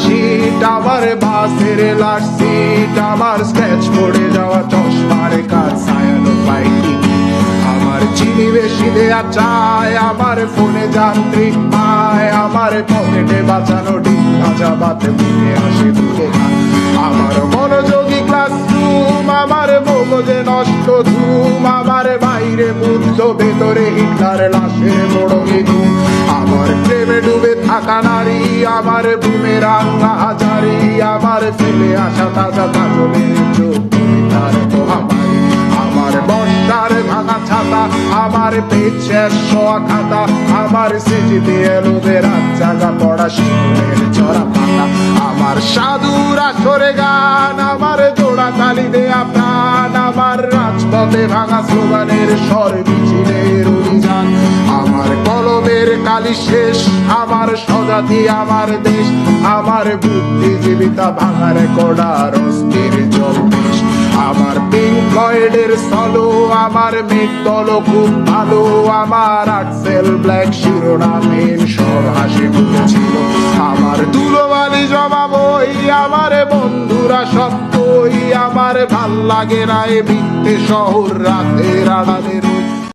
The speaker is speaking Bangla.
শীত আমার বাসের লাট সিট আমার স্ক্র্যাচ পড়ে যাওয়া চশমার কাজ, ছায়ানো পাইনি। আমার চিনি বেশি দেয়া চায় আমার ফোনে যান্ত্রিক পায়, আমার পকেটে বাঁচানো ডিম ভাজা বাতে হাসি দুঃখে আমার মনোযোগী ক্লাসরুম আমার মগজে নষ্ট ধুম, আমার বাইরে বুদ্ধ ভেতরে হিটলার লাশের বড় আমার বুমের হাজারি, আমার ফেলে আসা তাজা তার মহামারী আমার বর্ষার ভাঙা ছাতা, আমার শোয়া খাতা, আমার জাগা পড়া চড়া পাতা। আমার গান, আমার জোড়া তালি দেয়া প্রাণ, আমার রাজপথে ভাঙা স্লোগানের স্বর আমার কলমের কালি শেষ, আমার স্বজাতি, আমার দেশ, আমার বুদ্ধিজীবিতা ভাঙার কড়ার অস্থির জলদেশ আমার পিঙ্ক ফ্লয়েডের সলো আমার দল খুব ভালো, আমার আক্সেল ব্ল্যাক শিরোনামের সব হাসি মুখেছিল আমার দুলোবালি জমা বই আমার বন্ধুরা সত্যই, আমার ভালো লাগে না এ মিথ্যে শহর রাতের আড়ালে রই